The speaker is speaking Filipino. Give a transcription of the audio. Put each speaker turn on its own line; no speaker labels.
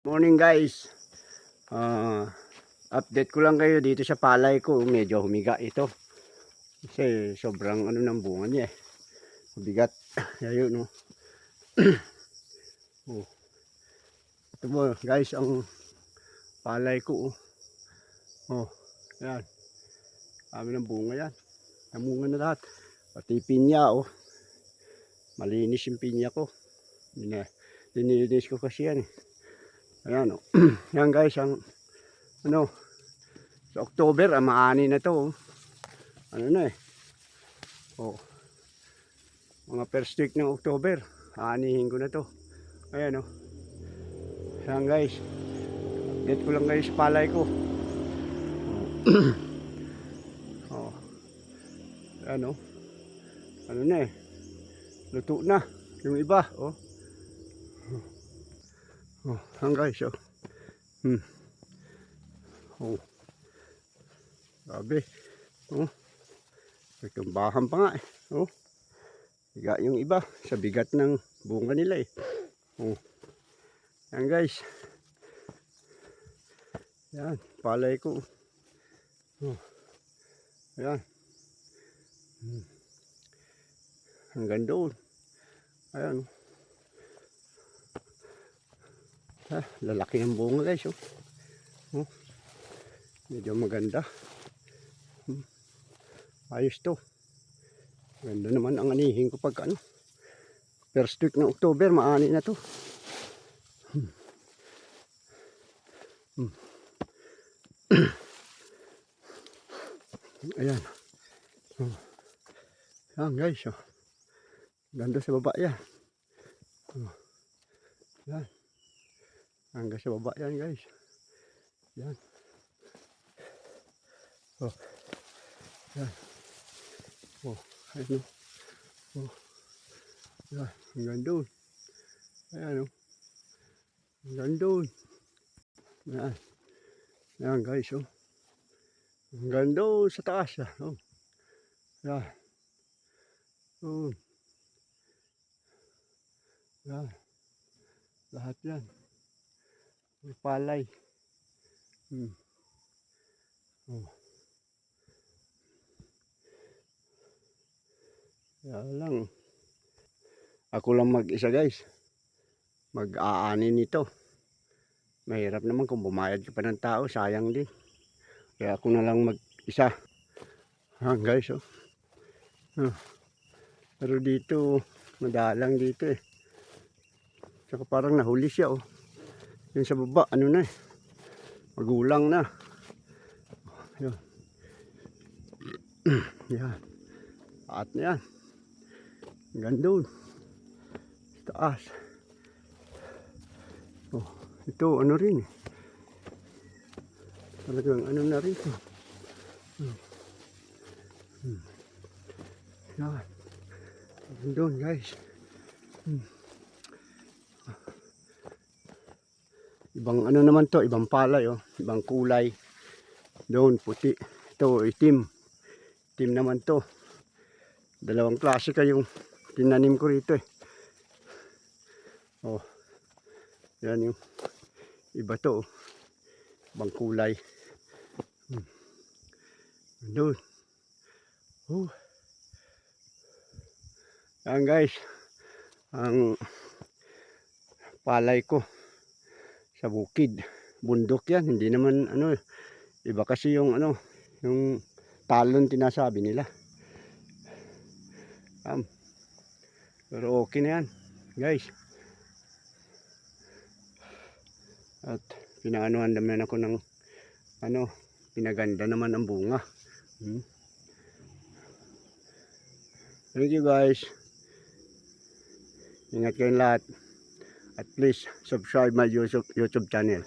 Morning guys. Ah, update ko lang kayo dito sa palay ko. Medyo humiga ito. Kasi sobrang ano ng bunga niya eh. Mabigat. Ayun no. oh. Ito mo guys ang palay ko. Oh. oh. Yan. Kami ng bunga yan. Namunga na lahat. Pati pinya oh. Malinis yung pinya ko. Dinilis ko kasi yan eh. Ayan o. Yan guys, ang ano, sa October, ah, maani na to. oh. Ano na eh. Oh. Mga first week ng October, aanihin ko na to. Ayan o. Yan guys. Get ko lang guys palay ko. Oh. oh. Ayan o. Ano na eh. Luto na. Yung iba, oh. Oh, yan guys. Hmm. Oh. Grabe. Oh. May tumbahan pa nga eh. Oh. Higa yung iba sa bigat ng bunga nila eh. Oh. Yan guys. Yan, palay ko. Oh. Ayan. Hmm. Hanggang doon. Ayan. Ah, lalaki ang bunga guys. Oh. Oh. Medyo maganda. Hmm. Ayos to. Ganda naman ang anihin ko pag ano. First week ng October, maani na to. Hmm. Hmm. Ayan. Oh. Yan guys. Oh. Ganda sa baba yan. Oh. Yan. Hanggang sa baba yan guys. Yan. Oh. Yan. Oh. Ayun oh. Oh. Yan. Hanggang doon. Ayan oh. Hanggang doon. Yan. Yan guys oh. Hanggang doon sa taas. ah. Oh. Yan. Oh. Yan. Lahat yan. May palay. Hmm. Oh. Kaya lang. Ako lang mag-isa guys. Mag-aani nito. Mahirap naman kung bumayad ka pa ng tao. Sayang din. Kaya ako na lang mag-isa. Ha guys oh. Ah. Pero dito, madalang dito eh. Tsaka parang nahuli siya oh. Yung sa baba, ano na eh. Magulang na. Yan. yan. Taat na yan. Hanggang doon. Taas. Oh, ito ano rin eh. Talagang ano na rito. Hmm. Hmm. Yan. Hanggang doon guys. Hmm. Ibang ano naman to, ibang palay oh, ibang kulay. Doon puti. Ito itim. Itim naman to. Dalawang klase kayong tinanim ko rito eh. Oh. Yan yung iba to. oh. Ibang kulay. Hmm. Doon. Oh. Yan guys. Ang palay ko sa bukid. Bundok yan. Hindi naman ano, iba kasi yung ano, yung talon tinasabi nila. Um, pero okay na yan, guys. At pinaanuhan naman ako ng ano, pinaganda naman ang bunga. Hmm. Thank you guys. Ingat kayong lahat. At please subscribe my YouTube, YouTube channel.